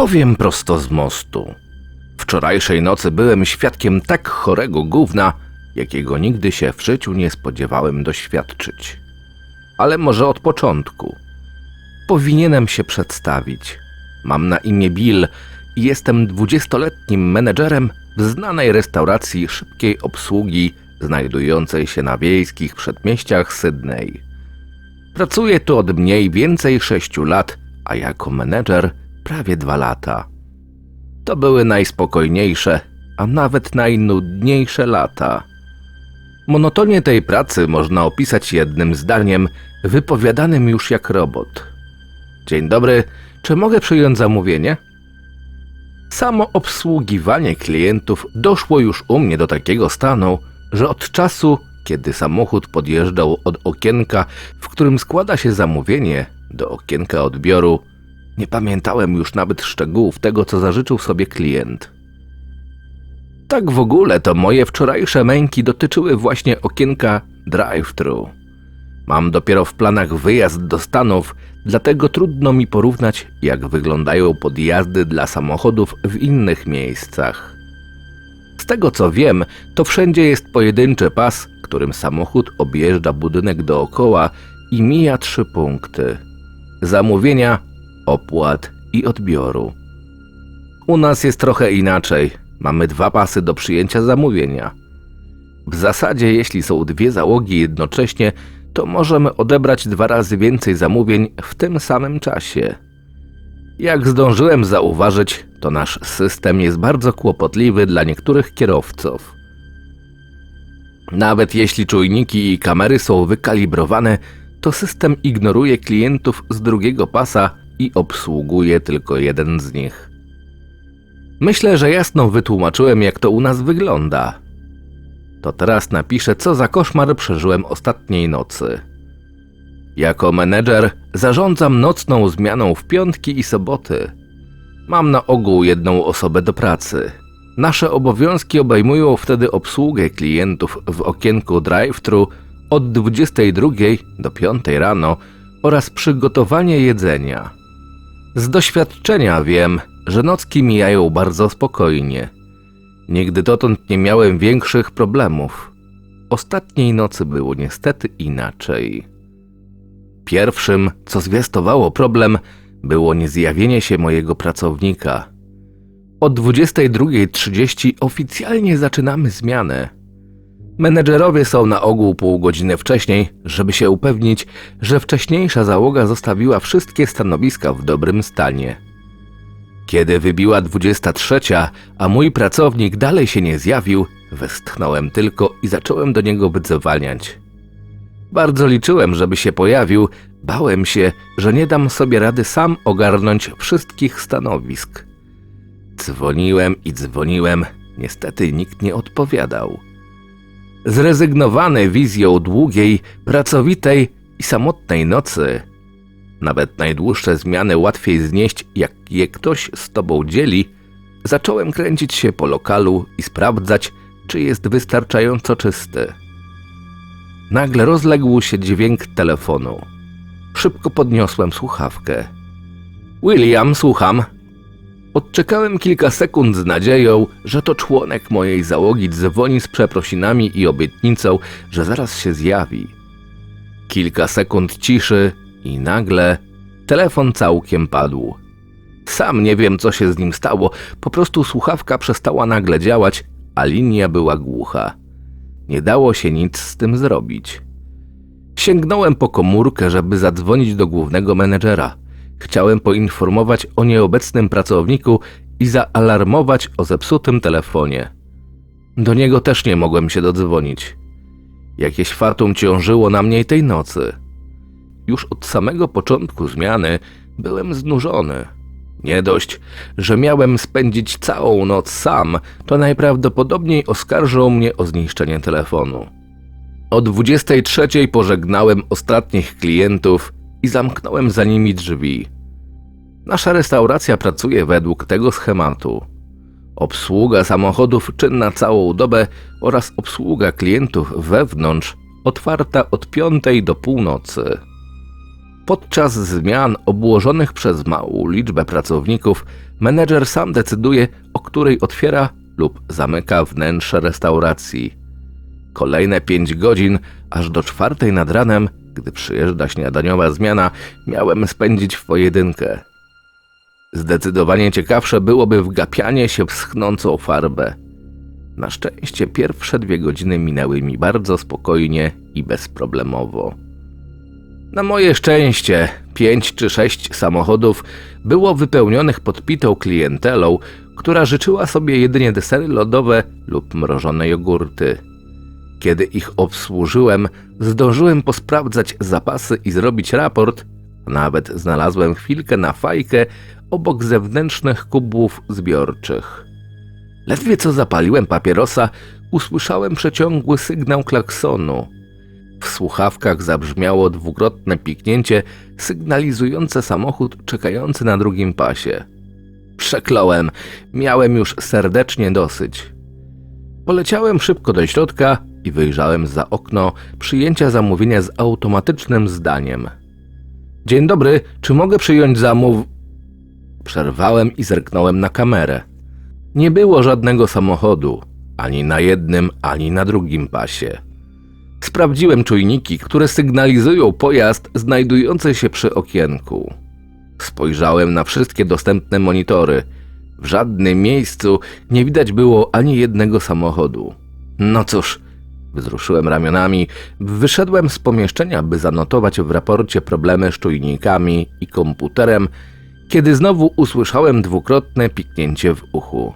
Powiem prosto z mostu. Wczorajszej nocy byłem świadkiem tak chorego gówna, jakiego nigdy się w życiu nie spodziewałem doświadczyć. Ale może od początku. Powinienem się przedstawić. Mam na imię Bill i jestem dwudziestoletnim menedżerem w znanej restauracji szybkiej obsługi znajdującej się na wiejskich przedmieściach Sydney. Pracuję tu od mniej więcej sześciu lat, a jako menedżer prawie dwa lata. To były najspokojniejsze, a nawet najnudniejsze lata. Monotonię tej pracy można opisać jednym zdaniem, wypowiadanym już jak robot. Dzień dobry, czy mogę przyjąć zamówienie? Samo obsługiwanie klientów doszło już u mnie do takiego stanu, że od czasu, kiedy samochód podjeżdżał od okienka, w którym składa się zamówienie, do okienka odbioru, nie pamiętałem już nawet szczegółów tego, co zażyczył sobie klient. Tak w ogóle to moje wczorajsze męki dotyczyły właśnie okienka drive-thru. Mam dopiero w planach wyjazd do Stanów, dlatego trudno mi porównać, jak wyglądają podjazdy dla samochodów w innych miejscach. Z tego co wiem, to wszędzie jest pojedynczy pas, którym samochód objeżdża budynek dookoła i mija trzy punkty: zamówienia, opłat i odbioru. U nas jest trochę inaczej. Mamy dwa pasy do przyjęcia zamówienia. W zasadzie, jeśli są dwie załogi jednocześnie, to możemy odebrać dwa razy więcej zamówień w tym samym czasie. Jak zdążyłem zauważyć, to nasz system jest bardzo kłopotliwy dla niektórych kierowców. Nawet jeśli czujniki i kamery są wykalibrowane, to system ignoruje klientów z drugiego pasa i obsługuje tylko jeden z nich. Myślę, że jasno wytłumaczyłem, jak to u nas wygląda. To teraz napiszę, co za koszmar przeżyłem ostatniej nocy. Jako menedżer zarządzam nocną zmianą w piątki i soboty. Mam na ogół jedną osobę do pracy. Nasze obowiązki obejmują wtedy obsługę klientów w okienku drive-thru od 22 do 5 rano oraz przygotowanie jedzenia. Z doświadczenia wiem, że nocki mijają bardzo spokojnie. Nigdy dotąd nie miałem większych problemów. Ostatniej nocy było niestety inaczej. Pierwszym, co zwiastowało problem, było niezjawienie się mojego pracownika. O 22.30 oficjalnie zaczynamy zmianę. Menedżerowie są na ogół pół godziny wcześniej, żeby się upewnić, że wcześniejsza załoga zostawiła wszystkie stanowiska w dobrym stanie. Kiedy wybiła 23, a mój pracownik dalej się nie zjawił, westchnąłem tylko i zacząłem do niego wydzwaniać. Bardzo liczyłem, żeby się pojawił, bałem się, że nie dam sobie rady sam ogarnąć wszystkich stanowisk. Dzwoniłem i dzwoniłem, niestety nikt nie odpowiadał. Zrezygnowany wizją długiej, pracowitej i samotnej nocy, nawet najdłuższe zmiany łatwiej znieść, jak je ktoś z tobą dzieli, zacząłem kręcić się po lokalu i sprawdzać, czy jest wystarczająco czysty. Nagle rozległ się dźwięk telefonu. Szybko podniosłem słuchawkę. William, słucham. Odczekałem kilka sekund z nadzieją, że to członek mojej załogi dzwoni z przeprosinami i obietnicą, że zaraz się zjawi. Kilka sekund ciszy i nagle telefon całkiem padł. Sam nie wiem, co się z nim stało, po prostu słuchawka przestała nagle działać, a linia była głucha. Nie dało się nic z tym zrobić. Sięgnąłem po komórkę, żeby zadzwonić do głównego menedżera. Chciałem poinformować o nieobecnym pracowniku i zaalarmować o zepsutym telefonie. Do niego też nie mogłem się dodzwonić. Jakieś fatum ciążyło na mnie tej nocy. Już od samego początku zmiany byłem znużony. Nie dość, że miałem spędzić całą noc sam, to najprawdopodobniej oskarżą mnie o zniszczenie telefonu. O 23 pożegnałem ostatnich klientów i zamknąłem za nimi drzwi. Nasza restauracja pracuje według tego schematu. Obsługa samochodów czynna całą dobę oraz obsługa klientów wewnątrz otwarta od 5 do północy. Podczas zmian obłożonych przez małą liczbę pracowników, menedżer sam decyduje, o której otwiera lub zamyka wnętrze restauracji. Kolejne pięć godzin, aż do czwartej nad ranem, gdy przyjeżdża śniadaniowa zmiana, miałem spędzić w pojedynkę. Zdecydowanie ciekawsze byłoby wgapianie się w schnącą farbę. Na szczęście pierwsze dwie godziny minęły mi bardzo spokojnie i bezproblemowo. Na moje szczęście, pięć czy sześć samochodów było wypełnionych podpitą klientelą, która życzyła sobie jedynie desery lodowe lub mrożone jogurty. Kiedy ich obsłużyłem, zdążyłem posprawdzać zapasy i zrobić raport, nawet znalazłem chwilkę na fajkę obok zewnętrznych kubłów zbiorczych. Ledwie co zapaliłem papierosa, usłyszałem przeciągły sygnał klaksonu. W słuchawkach zabrzmiało dwukrotne piknięcie sygnalizujące samochód czekający na drugim pasie. Przekląłem, miałem już serdecznie dosyć. Poleciałem szybko do środka i wyjrzałem za okno przyjęcia zamówienia z automatycznym zdaniem. Dzień dobry, czy mogę przyjąć zamów... Przerwałem i zerknąłem na kamerę. Nie było żadnego samochodu, ani na jednym, ani na drugim pasie. Sprawdziłem czujniki, które sygnalizują pojazd znajdujący się przy okienku. Spojrzałem na wszystkie dostępne monitory. W żadnym miejscu nie widać było ani jednego samochodu. No cóż, wzruszyłem ramionami, wyszedłem z pomieszczenia, by zanotować w raporcie problemy z czujnikami i komputerem, kiedy znowu usłyszałem dwukrotne piknięcie w uchu.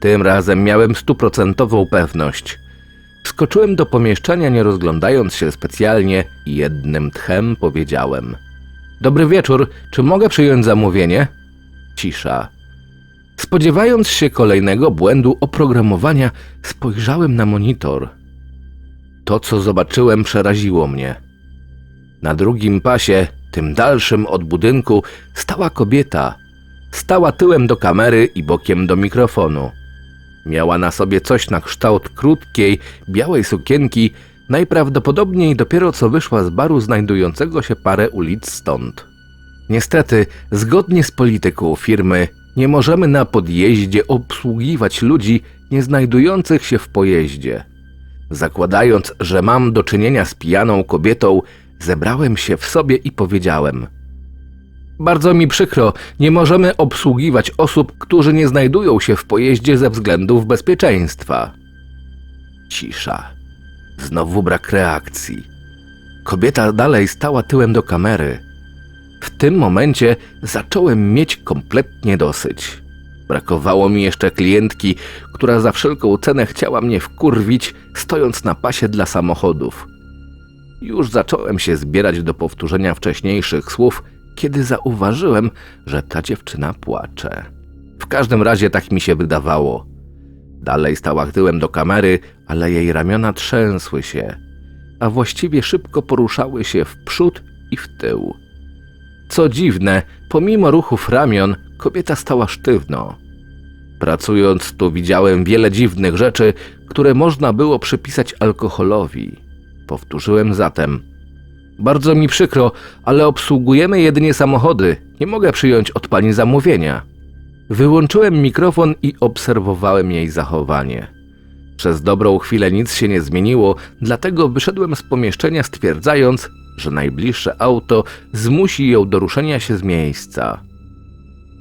Tym razem miałem stuprocentową pewność. Skoczyłem do pomieszczenia, nie rozglądając się specjalnie i jednym tchem powiedziałem: Dobry wieczór, czy mogę przyjąć zamówienie? Cisza. Spodziewając się kolejnego błędu oprogramowania, spojrzałem na monitor. To, co zobaczyłem, przeraziło mnie. Na drugim pasie, tym dalszym od budynku, stała kobieta. Stała tyłem do kamery i bokiem do mikrofonu. Miała na sobie coś na kształt krótkiej, białej sukienki, najprawdopodobniej dopiero co wyszła z baru znajdującego się parę ulic stąd. Niestety, zgodnie z polityką firmy, nie możemy na podjeździe obsługiwać ludzi nie znajdujących się w pojeździe. Zakładając, że mam do czynienia z pijaną kobietą, zebrałem się w sobie i powiedziałem: Bardzo mi przykro, nie możemy obsługiwać osób, którzy nie znajdują się w pojeździe ze względów bezpieczeństwa. Cisza. Znowu brak reakcji. Kobieta dalej stała tyłem do kamery. W tym momencie zacząłem mieć kompletnie dosyć. Brakowało mi jeszcze klientki, która za wszelką cenę chciała mnie wkurwić, stojąc na pasie dla samochodów. Już zacząłem się zbierać do powtórzenia wcześniejszych słów, kiedy zauważyłem, że ta dziewczyna płacze. W każdym razie tak mi się wydawało. Dalej stała tyłem do kamery, ale jej ramiona trzęsły się, a właściwie szybko poruszały się w przód i w tył. Co dziwne, pomimo ruchów ramion, kobieta stała sztywno. Pracując tu widziałem wiele dziwnych rzeczy, które można było przypisać alkoholowi. Powtórzyłem zatem. Bardzo mi przykro, ale obsługujemy jedynie samochody. Nie mogę przyjąć od pani zamówienia. Wyłączyłem mikrofon i obserwowałem jej zachowanie. Przez dobrą chwilę nic się nie zmieniło, dlatego wyszedłem z pomieszczenia stwierdzając, że najbliższe auto zmusi ją do ruszenia się z miejsca.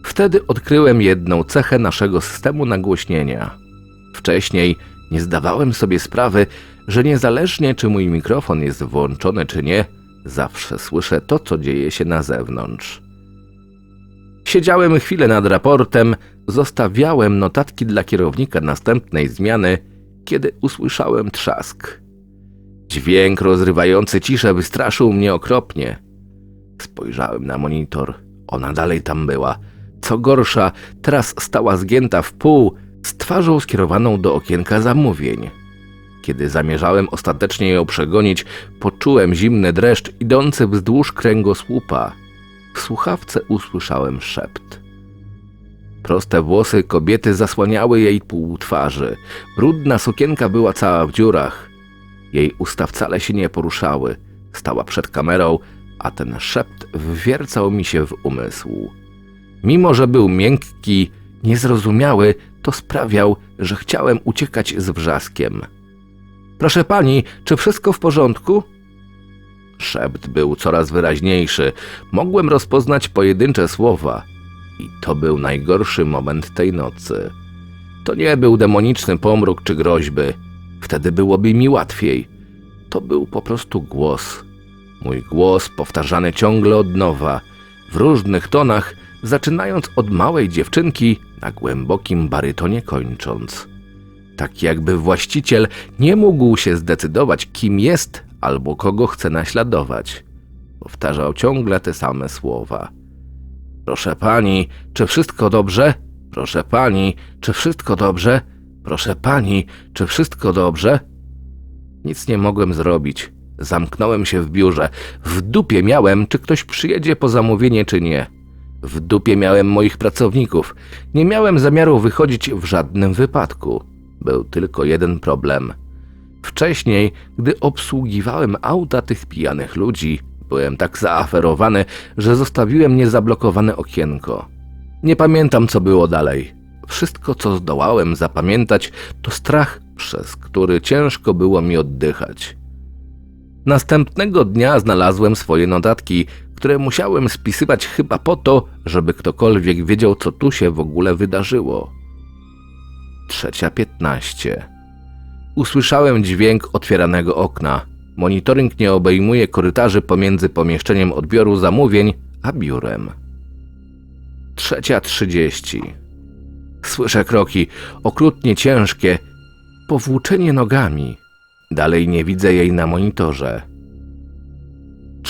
Wtedy odkryłem jedną cechę naszego systemu nagłośnienia. Wcześniej nie zdawałem sobie sprawy, że niezależnie czy mój mikrofon jest włączony czy nie, zawsze słyszę to, co dzieje się na zewnątrz. Siedziałem chwilę nad raportem, zostawiałem notatki dla kierownika następnej zmiany, kiedy usłyszałem trzask. Dźwięk rozrywający ciszę wystraszył mnie okropnie. Spojrzałem na monitor. Ona dalej tam była. Co gorsza, teraz stała zgięta w pół, z twarzą skierowaną do okienka zamówień. Kiedy zamierzałem ostatecznie ją przegonić, poczułem zimny dreszcz idący wzdłuż kręgosłupa. W słuchawce usłyszałem szept. Proste włosy kobiety zasłaniały jej pół twarzy. Brudna sukienka była cała w dziurach. Jej usta wcale się nie poruszały. Stała przed kamerą, a ten szept wwiercał mi się w umysł. Mimo, że był miękki, niezrozumiały, to sprawiał, że chciałem uciekać z wrzaskiem. Proszę pani, czy wszystko w porządku? Szept był coraz wyraźniejszy. Mogłem rozpoznać pojedyncze słowa. I to był najgorszy moment tej nocy. To nie był demoniczny pomruk czy groźby. Wtedy byłoby mi łatwiej. To był po prostu głos. Mój głos powtarzany ciągle od nowa, w różnych tonach, zaczynając od małej dziewczynki, na głębokim barytonie kończąc. Tak jakby właściciel nie mógł się zdecydować, kim jest albo kogo chce naśladować. Powtarzał ciągle te same słowa. Proszę pani, czy wszystko dobrze? Proszę pani, czy wszystko dobrze? Proszę pani, czy wszystko dobrze? Nic nie mogłem zrobić. Zamknąłem się w biurze. W dupie miałem, czy ktoś przyjedzie po zamówienie, czy nie. W dupie miałem moich pracowników. Nie miałem zamiaru wychodzić w żadnym wypadku. Był tylko jeden problem. Wcześniej, gdy obsługiwałem auta tych pijanych ludzi, byłem tak zaaferowany, że zostawiłem niezablokowane okienko. Nie pamiętam, co było dalej. Wszystko, co zdołałem zapamiętać, to strach, przez który ciężko było mi oddychać. Następnego dnia znalazłem swoje notatki, które musiałem spisywać chyba po to, żeby ktokolwiek wiedział, co tu się w ogóle wydarzyło. Trzecia piętnaście. Usłyszałem dźwięk otwieranego okna. Monitoring nie obejmuje korytarzy pomiędzy pomieszczeniem odbioru zamówień a biurem. Trzecia trzydzieści. Słyszę kroki, okrutnie ciężkie, powłóczenie nogami. Dalej nie widzę jej na monitorze.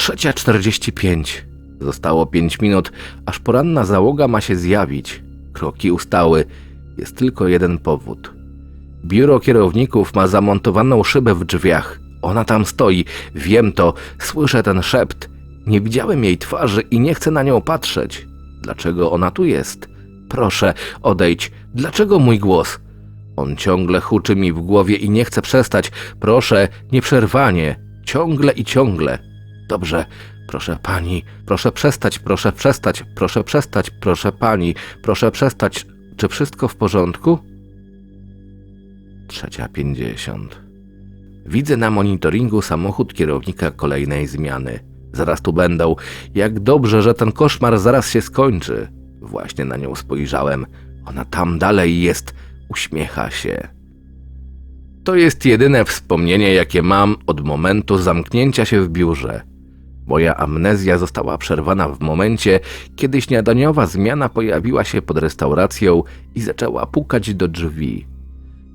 Trzecia czterdzieści pięć. Zostało pięć minut, aż poranna załoga ma się zjawić. Kroki ustały. Jest tylko jeden powód. Biuro kierowników ma zamontowaną szybę w drzwiach. Ona tam stoi. Wiem to. Słyszę ten szept. Nie widziałem jej twarzy i nie chcę na nią patrzeć. Dlaczego ona tu jest? Proszę, odejdź. Dlaczego mój głos? On ciągle huczy mi w głowie i nie chce przestać. Proszę, nieprzerwanie. Ciągle i ciągle. Dobrze, proszę pani, proszę przestać, proszę przestać, proszę przestać, proszę pani, proszę przestać. Czy wszystko w porządku? Trzecia pięćdziesiąt. Widzę na monitoringu samochód kierownika kolejnej zmiany. Zaraz tu będą. Jak dobrze, że ten koszmar zaraz się skończy. Właśnie na nią spojrzałem. Ona tam dalej jest. Uśmiecha się. To jest jedyne wspomnienie, jakie mam od momentu zamknięcia się w biurze. Moja amnezja została przerwana w momencie, kiedy śniadaniowa zmiana pojawiła się pod restauracją i zaczęła pukać do drzwi.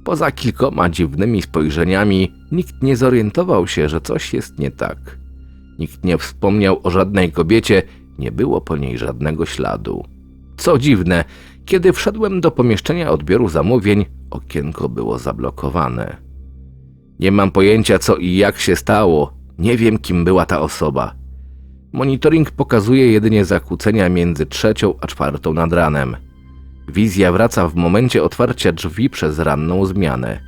Poza kilkoma dziwnymi spojrzeniami, nikt nie zorientował się, że coś jest nie tak. Nikt nie wspomniał o żadnej kobiecie, nie było po niej żadnego śladu. Co dziwne, kiedy wszedłem do pomieszczenia odbioru zamówień, okienko było zablokowane. Nie mam pojęcia co i jak się stało, nie wiem kim była ta osoba. Monitoring pokazuje jedynie zakłócenia między trzecią a czwartą nad ranem. Wizja wraca w momencie otwarcia drzwi przez ranną zmianę.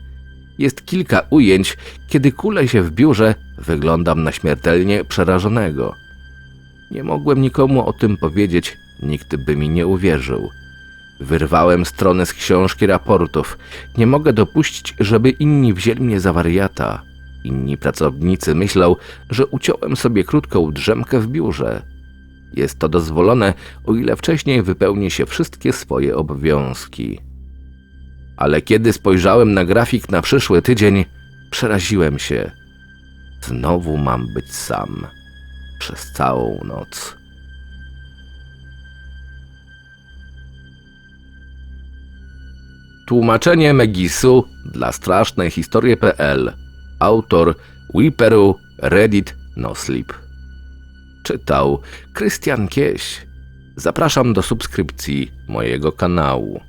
Jest kilka ujęć, kiedy kulę się w biurze, wyglądam na śmiertelnie przerażonego. Nie mogłem nikomu o tym powiedzieć, nikt by mi nie uwierzył. Wyrwałem strony z książki raportów. Nie mogę dopuścić, żeby inni wzięli mnie za wariata. Inni pracownicy myślą, że uciąłem sobie krótką drzemkę w biurze. Jest to dozwolone, o ile wcześniej wypełni się wszystkie swoje obowiązki. Ale kiedy spojrzałem na grafik na przyszły tydzień, przeraziłem się. Znowu mam być sam. Przez całą noc. Tłumaczenie Megisu dla strasznej historie.pl Autor Wiperu Reddit No Sleep Czytał Krystian Kieś Zapraszam do subskrypcji mojego kanału.